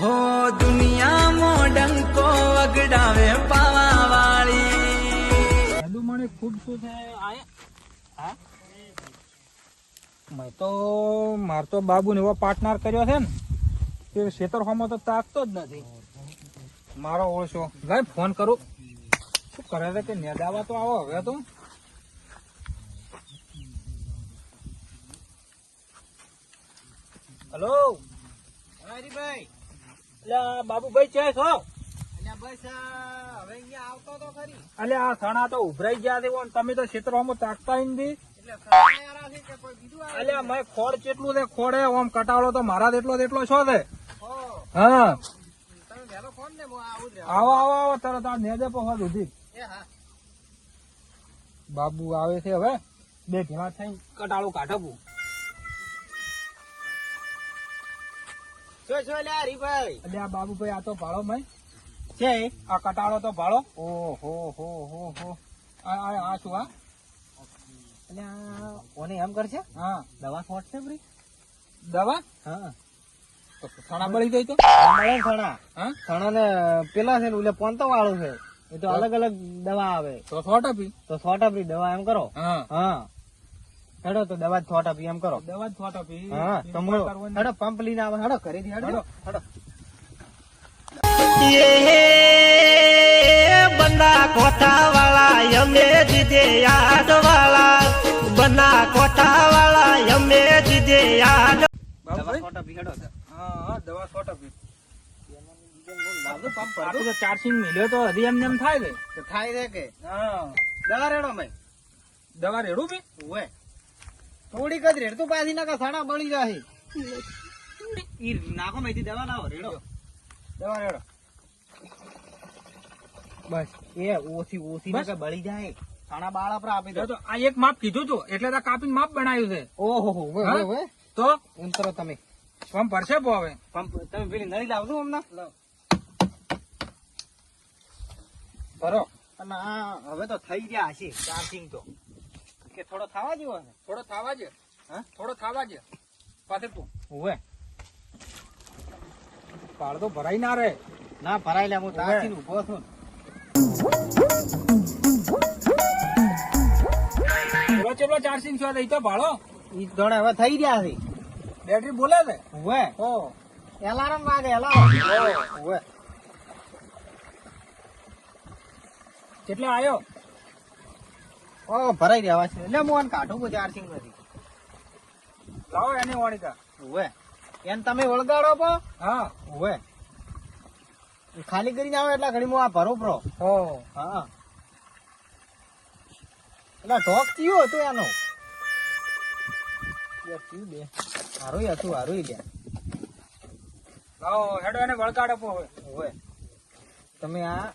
હો, દુનિયામાં ડંકો વગડાવે પાવા વાળી હેદુ મને ખૂબ શું છે? હા? મેં તો માર તો બાબુ ને એવો પાર્ટનર કર્યો છે ને, કે શેતરફામાં તો તાકતો જ નથી. મારો ઓળશો. ભાઈ ફોન કરું. શું કરે છે કે નેદાવા તો આવો હવે તો? હલો? હરીભાઈ. એટલે બાબુભાઈ છે છો? અલ્યા આ હવે તો એટલે આ સણા તો ઉભરાઈ ગયા છે તમે તો હોમાં તાકતા નથી એટલે મેં ખોડ કેટલું છે. ખોડે ઓમ કટાળો તો મારા જેટલો તેટલો છો છે. હા. આવો આવો આવો તરત આ નેજે પહોંચ સુધી બાબુ આવે છે હવે. બે ભેગા થઈ કટાળું કાઢવું શું શું લે હરીભાઈ? એટલે આ બાબુભાઈ આ તો ભાડો મેં છે? આ કટાળો તો ભાડો ઓ હો હો હો. હો આ આ શું આ? એટલે ઓને એમ કરશે? હા. દવા છોટશે ફરી? દવા? હા. સણા બળી જાય તો? મળે હા? સણા ને પેલા છે ને ઓલે પોંતો વાળું છે. એ તો અલગ અલગ દવા આવે. તો સોટ આપી તો છોટ આપી દવા એમ કરો. હા. હા. હેડો તો દવા થોટ આપી એમ કરો. દવા થોટ આપી. હા કરવાનું હેડો પંપ લઈને આવે. હેડો ઘરે થી હેડો હેડો. હેડો બના કોઠા વાળા અમે દીધે યાદ વાળા બના કોઠા વાળા અમે દીધે યાદ દવા બાબુભાઈ આપી હેડો. હા હા દવા સોટ આપી. બાબુ પંપ આટલું તો ચાર્જિંગ મિલ્યો તો હજી એમ એમ થાય રે થાય રે કે? હા. દવા રેડો મેં દવા રેડું મેં થોડીક જ રેડ તું પાછી નાખા સાડા બળી જાય ઈ નાખો મેથી દવા લાવો રેડો. દવા રેડો. બસ એ ઓછી ઓછી નાખે બળી જાય સાણા બાળ આપડે આપી દો. તો આ એક માપ કીધું તું એટલે તો કાપીને માપ બનાવ્યું છે. ઓહો હો તો? તમે. પંપ ભરશે પો હવે. પંપ તમે પેલી નળી લાવજો હમણાં. ભરો. અને આ હવે તો થઈ ગયા હશે ચાર્જિંગ તો. કે થોડો થવા જેવો છે? થોડો થાવા હા? થોડો થાવા છે પાસે તું. પાળ તો ભરાઈ ના રહે ના ભરાઈ લે હું. તારથી ઊભો છું. ચલો છો તો ભાડો ઈ દોડે હવે થઈ ગયા છે. બેટરી બોલે છે? ઓવે ઓ એલાર્મ વાગે એલાર્મ ઓવે કેટલા આયો? ઓ ભરાઈ રહ્યા છે. એટલે હું આને કાઢું પછી ચાર્જિંગ નથી લાવો એની વાણીતા. ઓવે એને તમે વળગાડો પો. હા. ઓવે ખાલી કરીને આવે એટલા ઘડી હું આ ભરો પ્રો ઓ હા. એટલે ઢોક થયો હતો એનો. બે. હારું હતું હારું લે લાવો હેડો એને વળગાડો પો હવે. તમે આ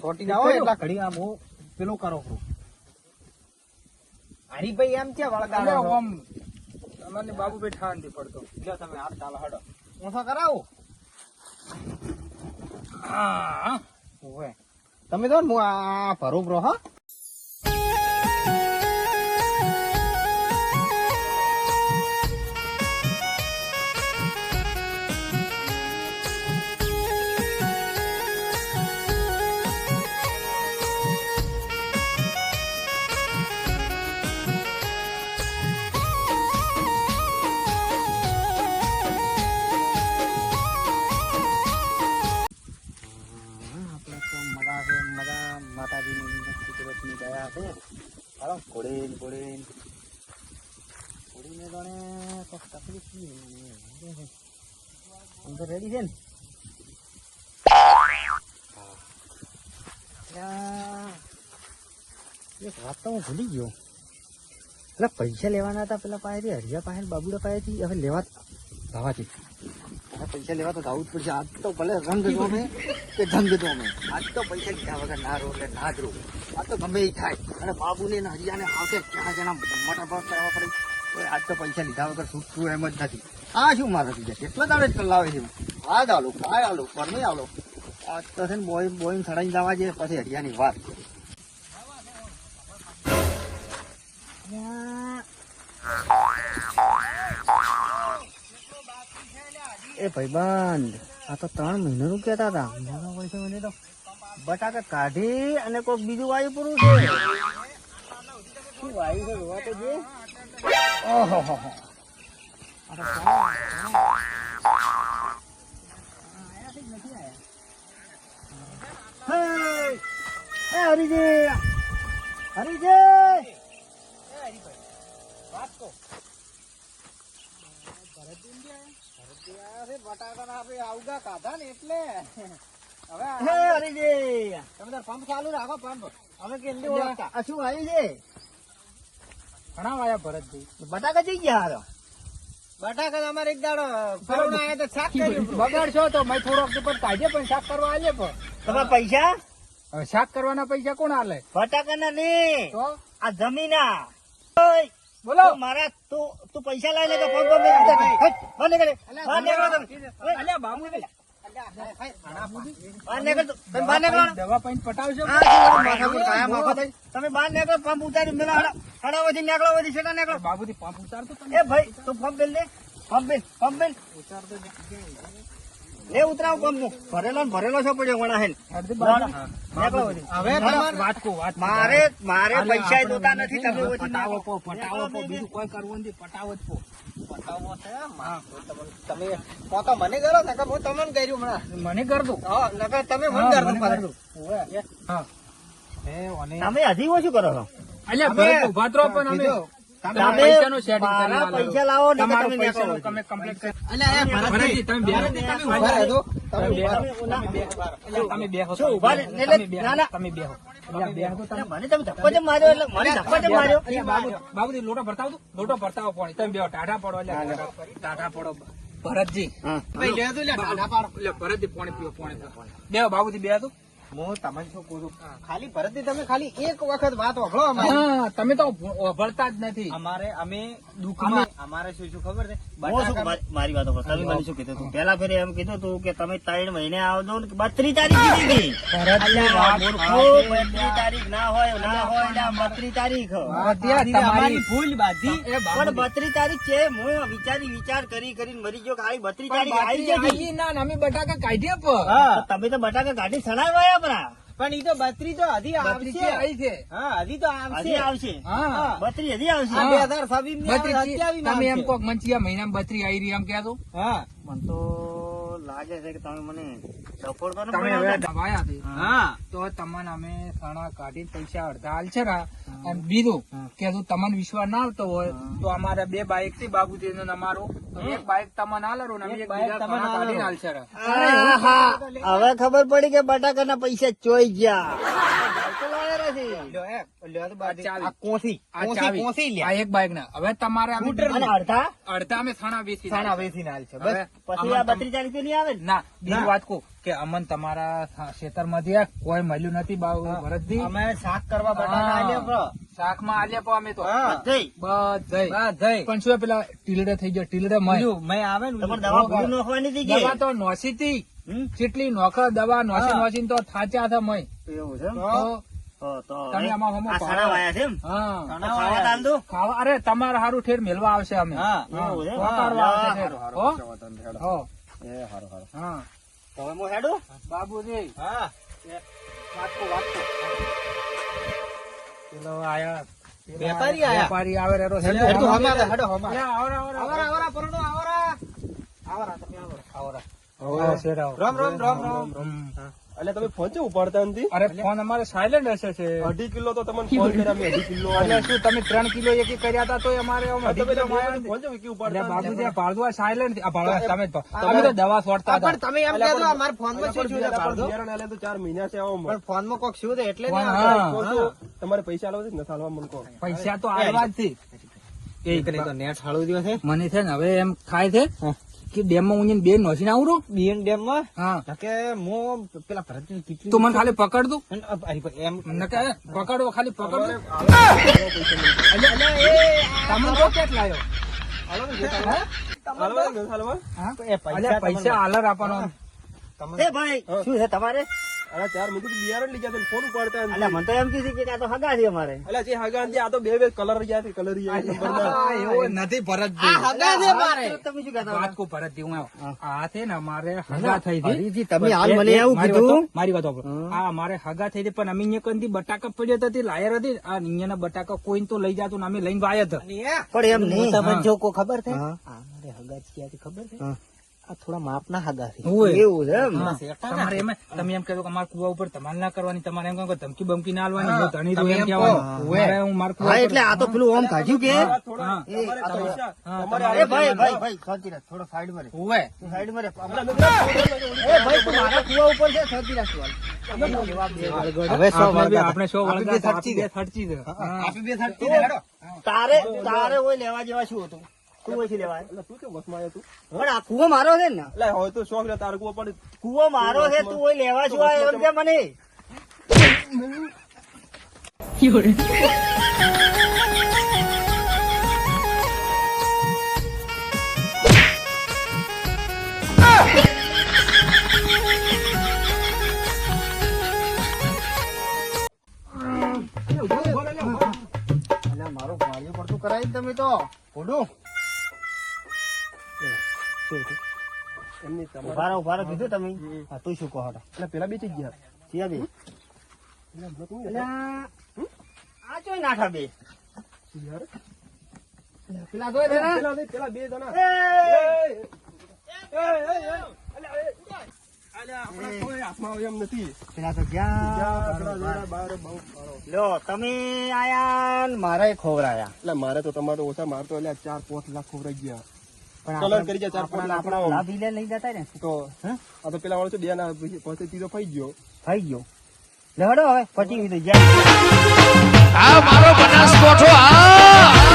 સોટી જાઓ એટલા ઘડી આ હું પેલું કરો છું. હરીભાઈ એમ છે? વળગાડો. ઓમ તમને બાબુભાઈ ઠાર નથી પડતો જો તમે હાથ ચાલો હડો. હું તો કરાવું? હા. તમે તો હું આ ભરું બ્રો હા. છે હાલો ઘોડીને આમ રેડી છે ને એક વાત તો હું ભૂલી ગયો પેલા પૈસા લેવાના હતા પેલા પાસેથી હરિયા પાસે બાબુડા પાસેથી હવે લેવા જવાથી આ પૈસા લેવા તો જવું જ પડશે. આજ તો ભલે રંગ જોમે કે જંગ જોમે આજ તો પૈસા લીધા વગર ના રો એટલે ના જ રો આજ તો ગમે એ થાય. અને બાબુને ને હરિયાને આવશે ક્યાં જણા મોટા ભાવ કરવા પડે? આજ તો પૈસા લીધા વગર છૂટતું એમ જ નથી. આ શું મારા બીજા કેટલા દાડે જ કલાવે છે. આ જ આલો કાય આલો, પરમે આલો. આજ તો છે ને બોય બોય સડાઈ જવા છે, પછી હરિયાની વાત. એ ભાઈબંધ, આ તો ત્રણ મહિનાનું કહેતા હતા મારા બટાકા કાઢી અને કોઈક બીજું વાયુ પૂરું છે. ઓહો! હે, હરીજી હરીજી હે, હરીજી. પંપ ચાલુ રાખો પંપ. અમે ઓળખતા. આ શું આવ્યું છે? ઘણા વાયા ભરતજી. બટાકા જઈ ગયા હારો. બટાકા અમારે એક દાડો ફરવાનો આવ્યા તો શાક કર્યું બગાડશો તો મેં થોડોક પણ કાઢે પણ શાક કરવા આલે પણ. તમે પૈસા? હવે શાક કરવાના પૈસા કોણ આલે? બટાકા ના આ જમીના. બોલો. મારા તું તું પૈસા લઈ લે તો ફોન પર મેં કીધું, હટ, બહાર નીકળ. બહાર નીકળો તમે. અલ્યા બાબુ. તમે બહાર ભરેલો ભરેલો છો. મારે મારે પૈસા જોતા નથી, તમે પટાવો બીજું કોઈ કરવું નથી પટાવો જ પો પટાવો છે હા. તમે મને કરો કે હું તમને કર્યું હમણાં. મને કર દો હા નકર તમે મને મને. કર દો. હા. તમે હજી ઓછું કરો છો? અલ્યા ઊભા પણ અમે પૈસા લાવો તમે તમે બે તમે બે? એટલે એટલે બાબુ- લોટો ભરતાવો લોટો ભરતાવો પાણી. તમે બે ટાઢા પડો, અલ્યા, ટાઢા પડો. ભરતજી. ભરતજી, પાણી પીવો, પાણી બે બેહો, બાબુજી, બે તો. હું તમને શું કહું છું ખાલી ભરતજી તમે ખાલી એક વખત વાત વાપરો હા, તમે તો ભરતા જ નથી. અમારે અમે દુઃખમાં અમારે શું શું ખબર છે? મારી વાતો તમે મને શું કીધું પેલા ફેરે એમ કીધું તું કે તમે ત્રણ મહિને આવજો ને બત્રી તારીખ તારીખ ના હોય ના હોય બત્રી તારીખ. ભૂલ બાધી. એ પણ બત્રી તારીખ છે હું વિચારી વિચાર કરી કરીને મરી ગયો કે આવી બત્રી તારીખ આવી ના, અમે બટાકા કાઢીએ પણ. તમે તો બટાકા કાઢી સડાવ્યા પરા પણ ઈ તો બત્રી તો હજી આવશે. આઈ છે. હા હજી તો હજી આવશે? આવશે હા. બત્રીસ હજી આવશે? બે હજાર છવ્વીસ તમે એમ કોક મંચિયા મહિનામાં બત્રી આવી રહી એમ કહેતો? હા. મને તો લાગે છે કે તમે મને તમે હવે દબાયા છે. હા. તો તમને અમે સણા કાઢી પૈસા અડધા હાલ છે ને અને બીજું કે જો તમને વિશ્વાસ ના આવતો હોય તો અમારે બે બાઈકથી ને અમારો. એક બાઈક તમને હાલરો ને એક તમને. હવે ખબર પડી કે બટાકા ના પૈસા ચોઈ ગયા. એક બાઇક ના. હવે તમારે અડધા? અડધા અમે સણા વેચી સાના નાખ્યા. વેચીને હાલશે. બસ. પછી આ અમન બત્રીસ તારીખ નહીં આવે ના? બીજી વાત કહું કે અમન તમારા ખેતરમાંથી કોઈ મળ્યું નથી ભરતજી અમે શાક કરવા બટાકા. શાકમાં આલ્યા પો અમે તો. પણ શું પેલા ટીલડે થઈ ગયો? ટીલડે મળ્યું મેં આવે ને નાખવાની હતી દવા તો નોસી હતી કેટલી નોખ દવા નોસી. નોસી તો થાચ્યા હતા મય. એવું છે અરે તમારે હારું ઠેર મેળવા આવશે અમે. બાબુજી. વેપારી વેપારી આવે આવરા, તમે આવરા. આવરા. આવો, રામ, રામ, રામ, રામ. એટલે તમે ફોન ચેવું ઉપાડતા નથી અરે ફોન અમારે સાયલેન્ટ હશે છે. અઢી કિલો તો તમને ફોન કર્યા મેં અઢી કિલો અને શું તમે ત્રણ કિલો એક કર્યા હતા તો અમારે ફોન. ચેવું કે ઉપાડતા બાબુ ત્યાં પાડદો થી- આ ભાડુઆ તમે તમે તો દવા છોડતા હતા. પણ તમે એમ કહેતો આ ફોનમાં શું છે, પાડો. બિયારણ તો ચાર મહિના છે આવો પણ ફોનમાં કોક શું છે એટલે ફોન, છું, તમારે પૈસા આલવા છે ને? સાલવા કહો પૈસા તો આલવા જ થી. એકલી તો નેટ હાળું દ્યો છે. મને છે ને હવે એમ ખાય છે. કે ડેમમાં બે નોસીને આવડું બીએન ડેમમાં હા. કે હું પેલા ભરતની કેટલી તો મને ખાલી પકડ પણ એમ નકે પકડો ખાલી પકડ. તો પૈસા આલર આપવાનો. એ ભાઈ શું છે તમારે? અરે ચાર મિનિટ બિયારણ લઈ ગયા ફોન ઉપાડતા નથી. મને તો એમ કીધું કે આ તો હગા છે અમારે. અલ્યા જે હાગા ને આ તો બે બે કલર ગયા છે કલર ગયા છે નંબરના. આ એવું નથી તમે શું કહેતા વાત કો ભરતજી હું આ છે ને અમારે હગા થઈ હતી તમે હાલ મને એવું કીધું? મારી વાત આ અમારે હગા થઈ હતી પણ અમે અહીંયા કંઈથી બટાકા પડ્યો હતી લાયર હતી. આ અહીંયાના બટાકા કોઈ તો લઈ જાતું ને અમે લઈને વાયા હતા. પણ એમ નહીં. તમને જો કોઈ ખબર છે? હા. હગા જ ક્યાંથી ખબર છે? થોડા માપના હગા છે. એવું છે તમારે એમ તમે એમ કહ્યું કે મારા કુવા ઉપર તમારે ના કરવાની તમારે એમ કહો ધમકી બમકી ના આલવાની હું ધણી છું એમ કહેવાનું. હું મારા કુવા એટલે આ તો પેલું ઓમ કાઢ્યું કે? એ ભાઈ ભાઈ ભાઈ શાંતિ રાખ થોડો સાઈડમાં રે. હોય. સાઈડમાં રે. એ ભાઈ તું મારા કુવા ઉપર છે શાંતિ રાખ. હવે. તારે તારે ઓય લેવા જેવા શું હતું? તું લેવાય. એટલે વસમાં આવ્યો તું? પણ આ કુવો મારો છે ને? એટલે હોય તો શોખ લે તાર કુવો પણ કુવો મારો છે તું ઓય લેવા છો એમ કે મને. મારું ભાળિયું પડતું કરાવી તમે તો. એમની કીધું તમે? હા તું શું કહો એટલે પેલા બેચી ગયા. સિયા બે. આ ચોય નાખા બે. પેલા જોઈ પેલા પેલા બે જણા મારે ખોવરાયા. એટલે મારે તો તમારે ઓછા મારતો એટલે ચાર પાંચ લાખ ખોવરાઈ ગયા. કલર કરી જાય ચાર પાંચ આપણા લાભ લે લઈ જતા ને. તો આ તો પેલા વાળો બે ના પછી ત્રીજો ફાઈ ગયો. થઈ ગયો. લેવડો હવે પટી ગયું જાય. આ મારો બનાસકોઠો આ